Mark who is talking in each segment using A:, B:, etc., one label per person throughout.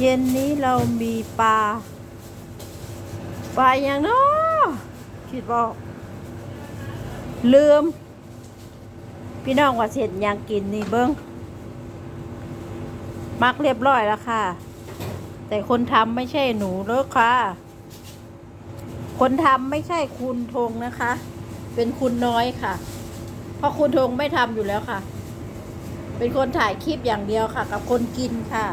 A: เย็นนี้เรามีปลา ปลาอย่างนาะคิดบอกลืม พี่น้องว่าเสร็จยังกินนี่เบิ้งมักเรียบร้อยแล้วค่ะ แต่คนทำไม่ใช่หนูเลิกค่ะ คนทำไม่ใช่คุณธงนะคะ เป็นคุณน้อยค่ะ เพราะคุณธงไม่ทำอยู่แล้วค่ะ เป็นคนถ่ายคลิปอย่างเดียวค่ะ กับคนกินค่ะ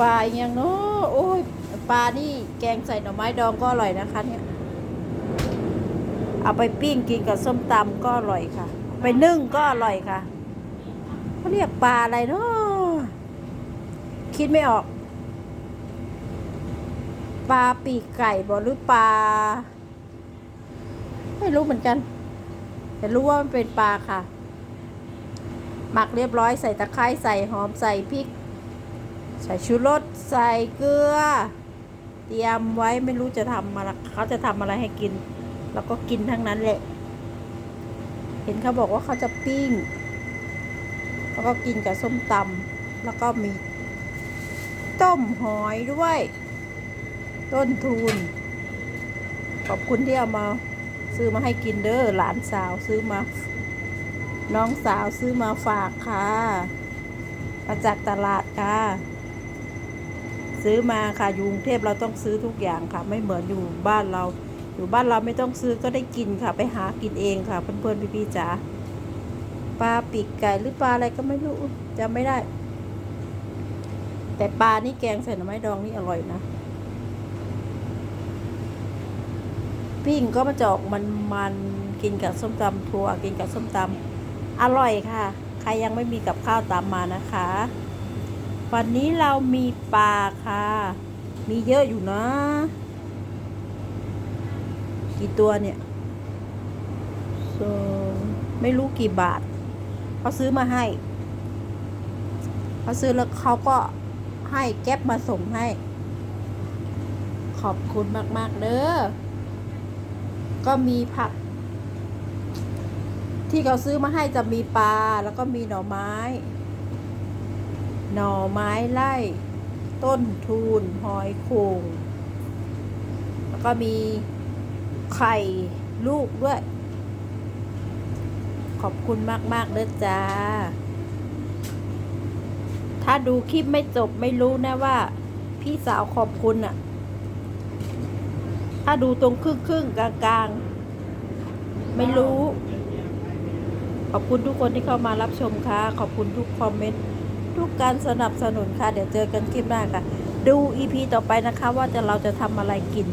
A: ปลาอย่างเนาะโอ้ยปลานี่แกงใส่หน่อไม้ดองก็อร่อยนะคะ เนี่ย เอาไปปิ้งกินกับส้มตำก็อร่อยค่ะ ไปนึ่งก็อร่อยค่ะเขาเรียกปลาอะไรเนาะคิดไม่ออก ปลาปีกไก่บอหรือปลาไม่รู้เหมือนกัน แต่รู้ว่ามันเป็นปลาค่ะ หมักเรียบร้อยใส่ตะไคร้ใส่หอมใส่พริก ใส่ชูรสใส่เกลือ เตรียมไว้ไม่รู้จะทำอะไรเขาจะทำอะไรให้กิน แล้วก็กินทั้งนั้นแหละเห็นเขาบอกว่าเขาจะปิ้ง แล้วก็กินกับส้มตำแล้วก็มี ต้มหอยด้วย ต้นทุน ขอบคุณที่เอามาซื้อมาให้กินเด้อหลานสาวซื้อมา น้องสาวซื้อมาฝากค่ะ มาจากตลาดค่ะ ซื้อมาค่ะอยู่กรุงเทพเราต้องซื้อทุกอย่างค่ะ ไม่เหมือนอยู่บ้านเรา อยู่บ้านเราไม่ต้องซื้อก็ได้กินค่ะ ไปหากินเองค่ะ เพื่อนๆพี่ๆจ๋าปลาปีกไก่หรือปลาอะไรก็ไม่รู้จำไม่ได้ แต่ปลานี่แกงใส่หน่อไม้ดองนี่อร่อยนะปิ้งก็มาจอกมันมันๆกินกับส้มตำถั่วกินกับส้มตำอร่อยค่ะ ใครยังไม่มีกับข้าวตามมานะคะ วันนี้เรามีปลาค่ะ มีเยอะอยู่นะ กี่ตัวเนี่ยสองไม่รู้กี่บาทเขาซื้อมาให้เขาซื้อแล้วเขาก็ให้แก๊ปมาส่งให้ ขอบคุณมาก ๆ เด้อ ก็มีผัก ที่เขาซื้อมาให้จะมีปลาแล้วก็มีหน่อไม้ หน่อไม้ไล่ ต้นทูนหอยโขงแล้วก็มีไข่ลูกด้วย ขอบคุณมากๆเด้อจ้า ถ้าดูคลิปไม่จบไม่รู้นะว่า พี่สาวขอบคุณอะถ้าดูตรงครึ่งครึ่งๆกลางกลางๆไม่รู้ ขอบคุณทุกคนที่เข้ามารับชมค่ะ ขอบคุณทุกคอมเมนต์ ทุกการสนับสนุนค่ะ เดี๋ยวเจอกันคลิปหน้าค่ะ ดูอีพีต่อไปนะคะว่าจะเราจะทำอะไรกิน